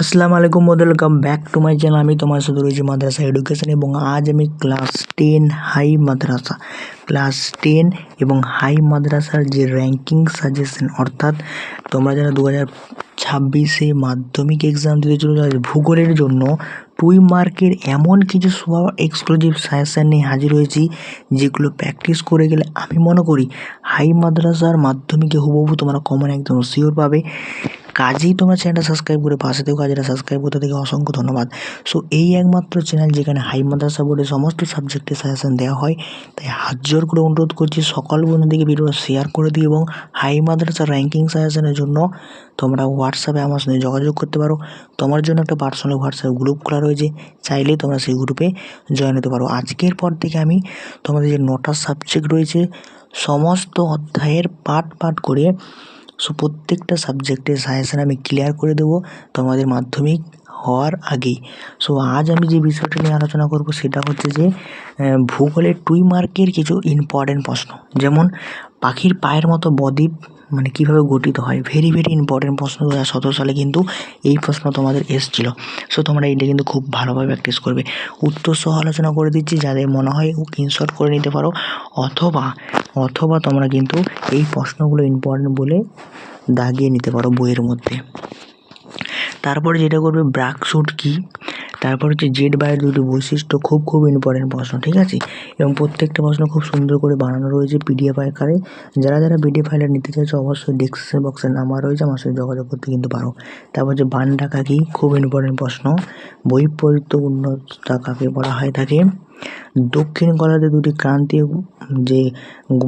আসসালামু আলাইকুম welcome back to my channel আমি তোমার সাথে রয়েছি মাদ্রাসা এডুকেশন এবং আজ আমি ক্লাস টেন হাই মাদ্রাসা। ক্লাস টেন এবং হাই মাদ্রাসার যে র্যাঙ্কিং সাজেশন অর্থাৎ তোমরা যারা দু হাজার ছাব্বিশে মাধ্যমিক এক্সাম দিতে চলে যাবে ভূগোলের জন্য টুই মার্কের এমন কিছু এক্সক্লুসিভ সাজেশান নিয়ে হাজির হয়েছি, যেগুলো প্র্যাকটিস করে গেলে আমি মনে করি হাই মাদ্রাসার মাধ্যমিকে হুবহু তোমরা কমন একদম শিওর পাবে। কাজেই তোমরা চ্যানেলটা সাবস্ক্রাইব করে পাশে থেকো কাজেটা সাবস্ক্রাইব করতে থেকে অসংখ্য ধন্যবাদ। সো এই একমাত্র চ্যানেল যেখানে হাই মাদ্রাসা বোর্ডের সমস্ত সাবজেক্টের সাজেশন দেওয়া হয়, তাই হাত জোর করে অনুরোধ করছি সকল বন্ধুদেরকে ভিডিওটা শেয়ার করে দিই এবং হাই মাদ্রাসা র্যাঙ্কিং সাজেশনের জন্য তোমরা হোয়াটসঅ্যাপে আমার সঙ্গে যোগাযোগ করতে পারো। তোমার জন্য একটা পার্সোনাল হোয়াটসঅ্যাপ গ্রুপ খোলা রয়েছে চাইলেই তোমরা সেই গ্রুপে জয়েন হতে পারো। আজকের পর থেকে আমি তোমাদের যে নটা সাবজেক্ট রয়েছে, সমস্ত অধ্যায়ের পাঠ পাঠ করে সো প্রত্যেকটা সাবজেক্টের সাজেশান আমি ক্লিয়ার করে দেবো তোমাদের মাধ্যমিক হওয়ার আগেই। সো আজ আমি যে বিষয়টা নিয়ে আলোচনা করব সেটা হচ্ছে যে ভূগোলের টুই মার্কের কিছু ইম্পর্টেন্ট প্রশ্ন। যেমন, পাখির পায়ের মতো বদ্বীপ মানে কীভাবে গঠিত হয়? ভেরি ভেরি ইম্পর্টেন্ট প্রশ্ন দু সতেরো সালে কিন্তু এই প্রশ্ন তোমাদের এসেছিল। সো তোমরা এইটা কিন্তু খুব ভালোভাবে প্র্যাকটিস করবে। উত্তর সহ আলোচনা করে দিচ্ছি, যাদের মনে হয় স্ক্রিনশট করে নিতে পারো। অথবা অথবা তোমরা কিন্তু এই প্রশ্নগুলো ইম্পর্টেন্ট বলে দাগিয়ে নিতে পারো বইয়ের মধ্যে। তারপরে যেটা করবে ব্রাক শুট কী? তারপর হচ্ছে জেড বাইয়ের দুটি বৈশিষ্ট্য খুব খুব ইম্পর্টেন্ট প্রশ্ন, ঠিক আছে? এবং প্রত্যেকটা প্রশ্ন খুব সুন্দর করে বানানো রয়েছে পিডিএফ আকারে। যারা যারা পিডিএফ ফাইলটা নিতে চাইছো, অবশ্যই ডিসক্রিপশন বক্সের নাম্বার রয়েছে, আমার সাথে যোগাযোগ করতে কিন্তু পারো। তারপর হচ্ছে বান ডাকা কি? খুব ইম্পর্টেন্ট প্রশ্ন। বৈপরীত্য উন্নততা কাকে বলা হয় থাকে? দক্ষিণ গলাতে দুটি ক্রান্তীয় যে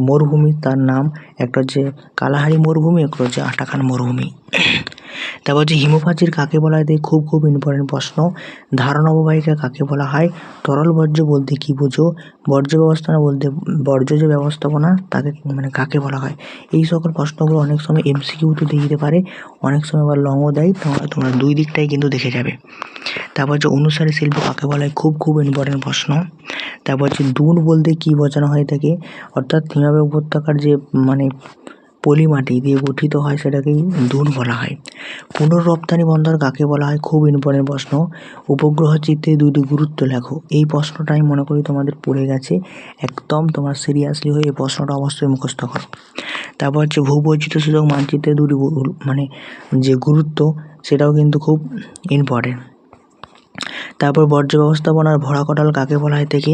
মরুভূমি, তার নাম, একটা হচ্ছে কালাহারি মরুভূমি, একটা হচ্ছে আটাকান মরুভূমি। তারপর হচ্ছে হিমোপ্রাচীর কাকে বলা হয়? খুব খুব ইম্পর্টেন্ট প্রশ্ন। ধারণ অববাহিকা কাকে বলা হয়? তরল বর্জ্য বলতে কী বোঝো? বর্জ্য ব্যবস্থাপনা বলতে বর্জ্য যে ব্যবস্থাপনা, তাকে মানে কাকে বলা হয়? এই সকল প্রশ্নগুলো অনেক সময় এমসিকিউতে দিয়ে দিতে পারে, অনেক সময় আবার লংও দেয়, তোমরা তোমরা দুই দিকটাই কিন্তু দেখে যাবে। তারপর হচ্ছে অনুসারী শিল্প কাকে বলা হয়? খুব খুব ইম্পর্টেন্ট প্রশ্ন। তারপর হচ্ছে দুন বলতে কী বোঝানো হয় থাকে অর্থাৎ হিমালয় উপত্যকার যে মানে পলি মাটি দিয়ে গঠিত হয় সেটাকেই দুন বলা হয়। পুনর্রপ্তানি বন্দর কাকে বলা হয়? খুব ইম্পর্টেন্ট প্রশ্ন। উপগ্রহ চিত্রে দুটি গুরুত্ব লেখো। এই প্রশ্নটা আমি মনে করি তোমাদের পড়ে গেছে। একদম তোমার সিরিয়াসলি হয়ে এই প্রশ্নটা অবশ্যই মুখস্থ করো। তারপর হচ্ছে ভূবৈচিত্র সুযোগ মানচিত্রে দুটি মানে যে গুরুত্ব, সেটাও কিন্তু খুব ইম্পর্টেন্ট তারপর বর্জ্য ব্যবস্থাপনার ভরা কটাল কাকে বলা হয়? থেকে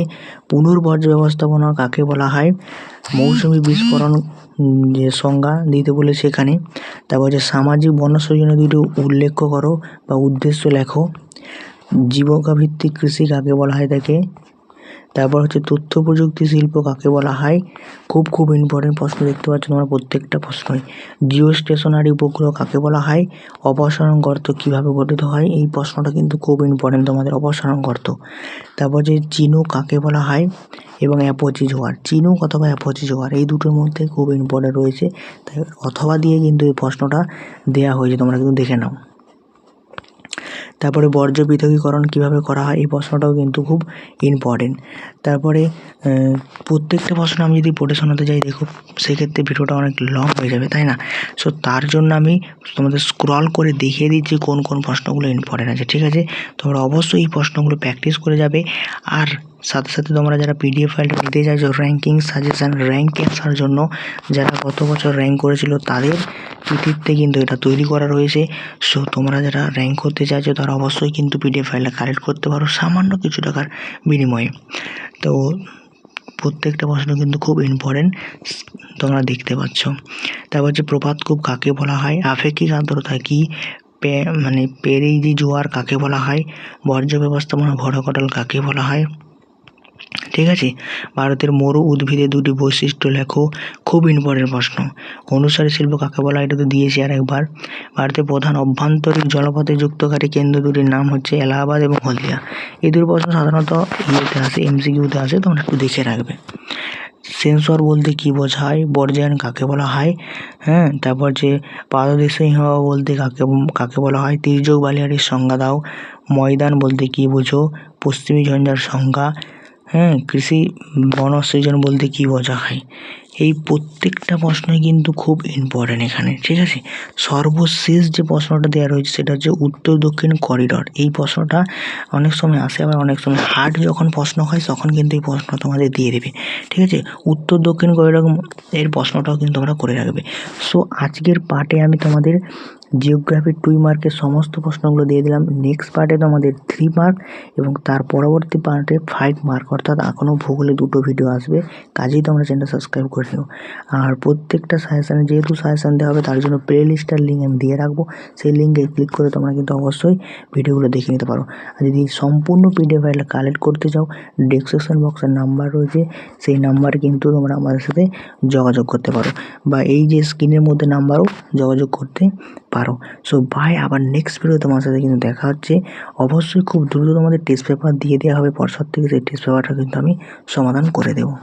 পুনর্বর্জ্য ব্যবস্থাপনা কাকে বলা হয়? মৌসুমি বিস্ফোরণ যে সংজ্ঞা দিতে বলেছে এখানে তারপর হচ্ছে সামাজিক বনসৃজনে দুটো উল্লেখ করো বা উদ্দেশ্য লেখো। জীবিকা ভিত্তিক কৃষি কাকে বলা হয় তাকে তারপর হচ্ছে তথ্য প্রযুক্তি শিল্প কাকে বলা হয়? খুব খুব ইম্পর্টেন্ট প্রশ্ন দেখতে পাচ্ছ তোমরা প্রত্যেকটা প্রশ্নই। জিও স্টেশনারি উপগ্রহ কাকে বলা হয়? অপসারণ গর্ত কীভাবে গঠিত হয়? এই প্রশ্নটা কিন্তু খুব ইম্পর্টেন্ট তোমাদের অপসারণ গর্ত। তারপর যে চিনু কাকে বলা হয়? এবং অ্যাপোচি জোয়ার। চিনুক অথবা অ্যাপোচি জোয়ার, এই দুটোর মধ্যে খুব ইম্পর্টেন্ট রয়েছে। তাই অথবা দিয়ে কিন্তু এই প্রশ্নটা দেয়া হয়েছে, তোমরা কিন্তু দেখে নাও। তারপরে বর্জ্য পৃথকীকরণ কীভাবে করা হয়, এই প্রশ্নটাও কিন্তু খুব ইম্পর্টেন্ট তারপরে প্রত্যেকটা প্রশ্ন আমি যদি পড়ে শোনাতে যাই, দেখো, সেক্ষেত্রে ভিডিওটা অনেক লং হয়ে যাবে, তাই না? সো তার জন্য আমি তোমাদের স্ক্রল করে দেখিয়ে দিচ্ছি কোন কোন প্রশ্নগুলো ইম্পর্টেন্ট আছে, ঠিক আছে? তোমরা অবশ্যই এই প্রশ্নগুলো প্র্যাকটিস করে যাবে। আর সাথে সাথে তোমরা যারা পিডিএফ ফাইলটা নিতে চাইছো র্যাঙ্কিং সাজেশান র্যাঙ্ক আসার জন্য যারা গত বছর র্যাঙ্ক করেছিল, তাদের কৃতিত্বে কিন্তু এটা তৈরি করা রয়েছে। সো তোমরা যারা র্যাঙ্ক করতে চাইছো, তারা অবশ্যই কিন্তু পিডিএফ ফাইলটা কালেক্ট করতে পারো সামান্য কিছু টাকার বিনিময়ে। তো, প্রত্যেকটা প্রশ্ন কিন্তু খুব ইম্পর্টেন্ট তোমরা দেখতে পাচ্ছ। তারপর হচ্ছে খুব কাকে বলা হয়? আপেক্ষিক আর্দ্রতা কি? মানে পেরেই জোয়ার কাকে বলা হয়? বর্জ্য ব্যবস্থাপনা ভরকটল কাকে বলা হয়? ঠিক আছে? ভারতের মরু উদ্ভিদের দুটি বৈশিষ্ট্য লেখো। খুব ইম্পর্টেন্ট প্রশ্ন। অনুসারী শিল্প কাকে বলা? এটা তো দিয়েছি আর একবার। ভারতের প্রধান অভ্যন্তরীণ জলপথে যুক্তকারী কেন্দ্র দুটির নাম হচ্ছে এলাহাবাদ এবং হলদিয়া। এই দুটি প্রশ্ন সাধারণত ইয়েতে আসে, এমসিকিউতে আসে, তোমরা একটু দেখে রাখবে। সেন্সর বলতে কী বোঝায়? বর্জায়ন কাকে বলা হয়? হ্যাঁ তারপর যে পাদদেশে হওয়া বলতে কাকে কাকে বলা হয়? তির্যক বালিয়ারির সংজ্ঞা দাও। ময়দান বলতে কী বোঝো? পশ্চিমী ঝঞ্ঝার সংজ্ঞা। হ্যাঁ কৃষি বনসৃজন বলতে কী বোঝা হয় এই প্রত্যেকটা প্রশ্নই কিন্তু খুব ইম্পর্টেন্ট এখানে, ঠিক আছে? সর্বশেষ যে প্রশ্নটা দেওয়া রয়েছে সেটা হচ্ছে উত্তর দক্ষিণ করিডর এই প্রশ্নটা অনেক সময় আসে, আবার অনেক সময় হার্ড যখন প্রশ্ন হয়, তখন কিন্তু এই প্রশ্ন তোমাদের দিয়ে দেবে, ঠিক আছে? উত্তর দক্ষিণ করিডর এর প্রশ্নটাও কিন্তু তোমরা করে রাখবে। সো আজকের পার্টে আমি তোমাদের জিওগ্রাফি টুই মার্কের সমস্ত প্রশ্নগুলো দিয়ে দিলাম। নেক্সট পার্টে তোমাদের থ্রি মার্ক এবং তার পরবর্তী পার্টে ফাইভ মার্ক অর্থাৎ এখনও ভূগোলে দুটো ভিডিও আসবে। কাজেই তোমরা চ্যানেলটা সাবস্ক্রাইব করে নিও আর প্রত্যেকটা সাজেশানে যেহেতু সাজেশান দেওয়া হবে, তার জন্য প্লে লিস্টার লিঙ্ক আমি দিয়ে রাখব। সেই লিঙ্কে ক্লিক করে তোমরা কিন্তু অবশ্যই ভিডিওগুলো দেখে নিতে পারো। আর যদি সম্পূর্ণ পিডিএফ ফাইলটা কালেক্ট করতে চাও ডেসক্রিপশন বক্সের নাম্বার রয়েছে, সেই নাম্বারে কিন্তু তোমরা আমাদের সাথে যোগাযোগ করতে পারো। বা এই যে স্ক্রিনের মধ্যে নাম্বারও যোগাযোগ করতে পারো। সো বাই আবার নেক্সট ভিডিও তোমার সাথে কিন্তু দেখা হচ্ছে। অবশ্যই খুব দ্রুত তোমাদের টেস্ট পেপার দিয়ে দেওয়া হবে পর্ষদ থেকে সেই টেস্ট পেপারটা কিন্তু আমি সমাধান করে দেবো।